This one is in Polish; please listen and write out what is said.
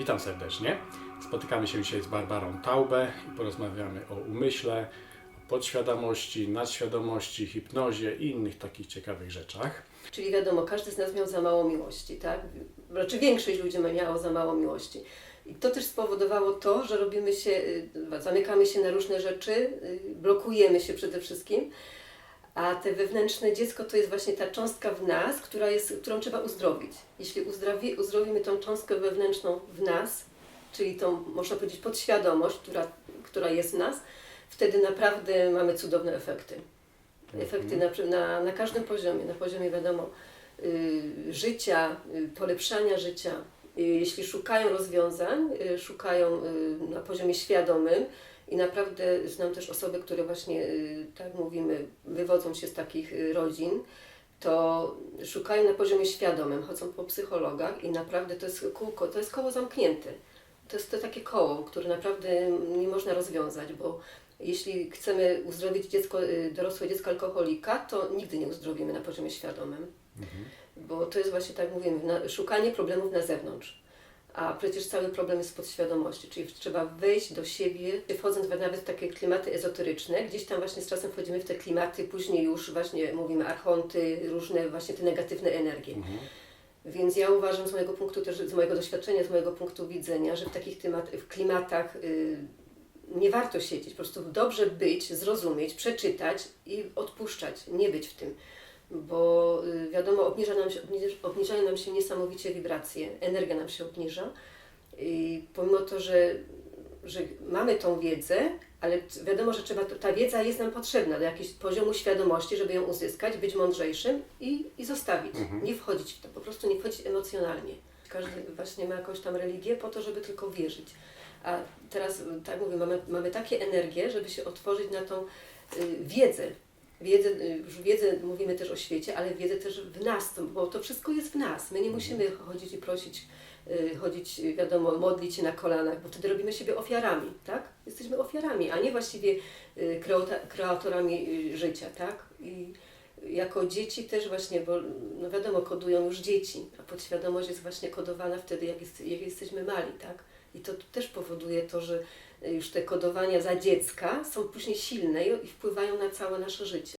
Witam serdecznie. Spotykamy się dzisiaj z Barbarą Taubę i porozmawiamy o umyśle, podświadomości, nadświadomości, hipnozie i innych takich ciekawych rzeczach. Czyli wiadomo, każdy z nas miał za mało miłości, tak? Znaczy większość ludzi miało za mało miłości. I to też spowodowało to, że robimy się, y, zamykamy się na różne rzeczy, y, blokujemy się przede wszystkim, a te wewnętrzne dziecko to jest właśnie ta cząstka w nas, która jest, którą trzeba uzdrowić. Jeśli uzdrowi, uzdrowimy tą cząstkę wewnętrzną w nas, czyli tą, można powiedzieć, podświadomość, która, która jest w nas, wtedy naprawdę mamy cudowne efekty. Efekty na, na, na każdym poziomie, na poziomie wiadomo y, życia, y, polepszania życia. Y, jeśli szukają rozwiązań, y, szukają y, na poziomie świadomym i naprawdę znam też osoby, które właśnie, tak mówimy, wywodzą się z takich rodzin, to szukają na poziomie świadomym, chodzą po psychologach i naprawdę to jest kółko, to jest koło zamknięte. To jest to takie koło, które naprawdę nie można rozwiązać, bo jeśli chcemy uzdrowić dziecko, y, dorosłe dziecko alkoholika, to nigdy nie uzdrowimy na poziomie świadomym. Bo to jest właśnie tak mówimy, na, szukanie problemów na zewnątrz. A przecież cały problem jest w podświadomości, czyli trzeba wejść do siebie, wchodząc nawet w takie klimaty ezoteryczne, gdzieś tam właśnie z czasem wchodzimy w te klimaty, później już właśnie mówimy archonty, różne właśnie te negatywne energie. Więc ja uważam z mojego punktu też, z mojego doświadczenia, z mojego punktu widzenia, że w takich temat, w klimatach y, nie warto siedzieć. Po prostu dobrze być, zrozumieć, przeczytać i odpuszczać, nie być w tym. Bo y, wiadomo, obniża nam się, obniż, obniżają nam się niesamowicie wibracje, energia nam się obniża. I pomimo to, że, że mamy tą wiedzę, ale wiadomo, że trzeba, ta wiedza jest nam potrzebna do jakiegoś poziomu świadomości, żeby ją uzyskać, być mądrzejszym i, i zostawić. Nie wchodzić w to, po prostu nie wchodzić emocjonalnie. Każdy właśnie ma jakąś tam religię po to, żeby tylko wierzyć. A teraz, tak mówię, mamy, mamy takie energie, żeby się otworzyć na tą y, wiedzę. Wiedzę, już wiedzę, mówimy też o świecie, ale wiedzę też w nas, bo to wszystko jest w nas. My nie musimy chodzić i prosić, y, chodzić, wiadomo, modlić się na kolanach, bo wtedy robimy siebie ofiarami, tak? Jesteśmy ofiarami, a nie właściwie y, kreatorami y, życia, tak? I jako dzieci też właśnie, bo no wiadomo, kodują już dzieci, a podświadomość jest właśnie kodowana wtedy, jak, jest, jak jesteśmy mali, tak? I to też powoduje to, że już te kodowania za dziecka są później silne i wpływają na całe nasze życie.